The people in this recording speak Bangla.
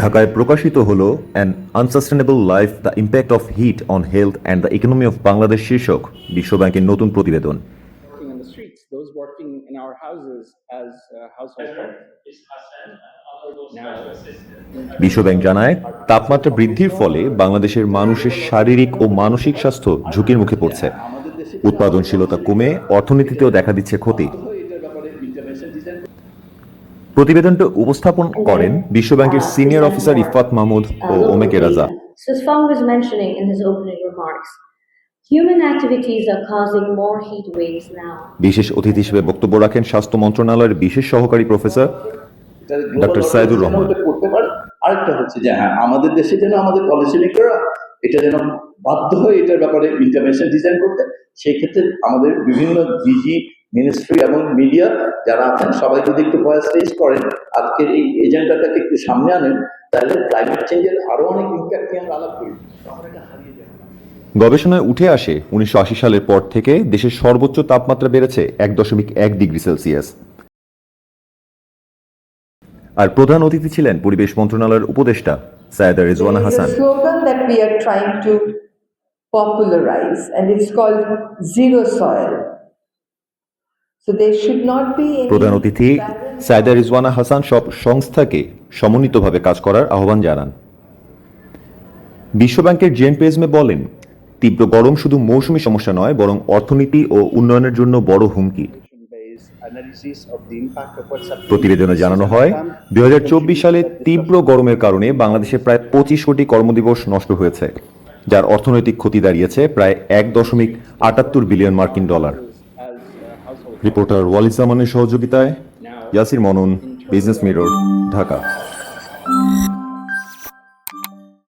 ঢাকায় প্রকাশিত হল an unsustainable life the impact of heat on health and the economy of Bangladesh শীর্ষক বিশ্বব্যাংকের নতুন প্রতিবেদন। Working on the streets, those working in our houses as uh, household বিশ্বব্যাংক জানায় তাপমাত্রা বৃদ্ধির ফলে বাংলাদেশের মানুষের শারীরিক ও মানসিক স্বাস্থ্য ঝুঁকির মুখে পড়ছে। উৎপাদনশীলতা কমে অর্থনীতিতেও দেখা দিচ্ছে ক্ষতি। প্রতিবেদনটা উপস্থাপন করেন বিশ্বব্যাংকের সিনিয়র অফিসার ইফাত মাহমুদ ও ওমেকে রাজা. বিশেষ অতিথি হিসেবে বক্তব্য রাখেন স্বাস্থ্য মন্ত্রণালয়ের বিশেষ সহকারী প্রফেসর ডক্টর সাইদুর রহমান। করতে পারে। আরেকটা হচ্ছে যে হ্যাঁ আমাদের দেশে যেন আমাদের পলিসি মেকাররা এটা যেন বাধ্য হয় এটার ব্যাপারে ইন্টারভেনশন ডিজাইন করতে সেই ক্ষেত্রে আমাদের বিভিন্ন ডিজি মিনিস্ট্রি এবং মিডিয়া যারা আছেন সবাই যদি একটু ভয়েস রেজ করেন আজকের এই এজেন্ডাটাকে একটু সামনে আনেন তাহলে ক্লাইমেট চেঞ্জের আরও অনেক ইম্প্যাক্ট নিয়ে আমরা আলাপ করি। আমরা এটা হারিয়ে যাব। গবেষণায় উঠে আসে উনিশশো সালের পর থেকে দেশের সর্বোচ্চ তাপমাত্রা বেড়েছে এক দশমিক এক ডিগ্রি সেলসিয়াস। আর প্রধান অতিথি ছিলেন পরিবেশ মন্ত্রণালয়ের উপদেষ্টা Sayeda Rezwana Hasan. that we are trying to popularize, and it's called zero soil. প্রধান অতিথি সায়েদা রিজওয়ানা হাসান সব সংস্থাকে সমন্বিতভাবে কাজ করার আহ্বান জানান। বিশ্বব্যাংকের জেন পেজমে বলেন, তীব্র গরম শুধু মৌসুমী সমস্যা নয়, বরং অর্থনীতি ও উন্নয়নের জন্য বড় হুমকি। প্রতিবেদনে জানানো হয়, দুই হাজার চব্বিশ সালে তীব্র গরমের কারণে বাংলাদেশে প্রায় পঁচিশ কোটি কর্মদিবস নষ্ট হয়েছে, যার অর্থনৈতিক ক্ষতি দাঁড়িয়েছে প্রায় এক দশমিক আটাত্তর বিলিয়ন মার্কিন ডলার। রিপোর্টার ওয়ালিদ জামানের সহযোগিতায় ইয়াসির মনন বিজনেস মিরর ঢাকা।